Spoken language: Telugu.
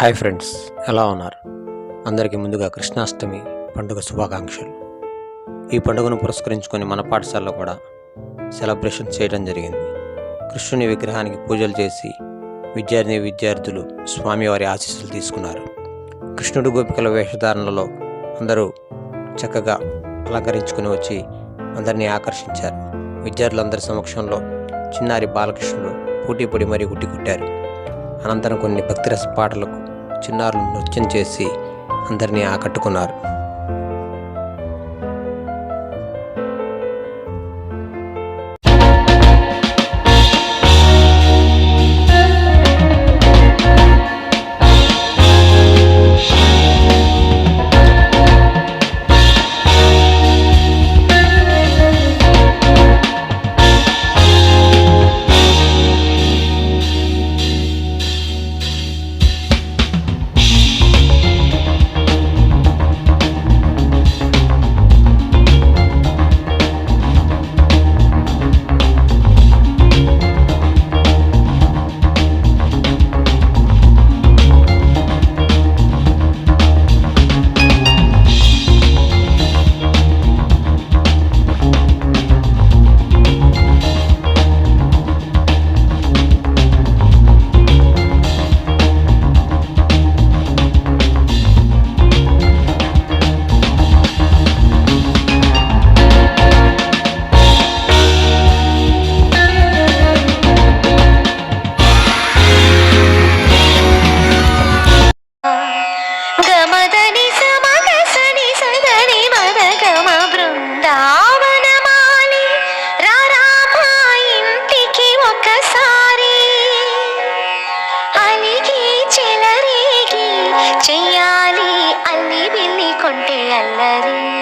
హాయ్ ఫ్రెండ్స్ ఎలా ఉన్నారు? అందరికీ ముందుగా కృష్ణాష్టమి పండుగ శుభాకాంక్షలు. ఈ పండుగను పురస్కరించుకొని మన పాఠశాలలో కూడా సెలబ్రేషన్ చేయడం జరిగింది. కృష్ణుని విగ్రహానికి పూజలు చేసి విద్యార్థి విద్యార్థులు స్వామివారి ఆశీస్సులు తీసుకున్నారు. కృష్ణుడు గోపికల వేషధారణలో అందరూ చక్కగా అలంకరించుకుని వచ్చి అందరినీ ఆకర్షించారు. విద్యార్థులందరి సమక్షంలో చిన్నారి బాలకృష్ణుడు పోటీ పొడి మరీ గుట్టి కొట్టారు. అనంతరం కొన్ని భక్తిరస పాటలకు చిన్నారులు నృత్యం చేసి అందరినీ ఆకట్టుకున్నారు. చెయ్యాలి అల్లి బిల్లి కొంటే అల్లరి.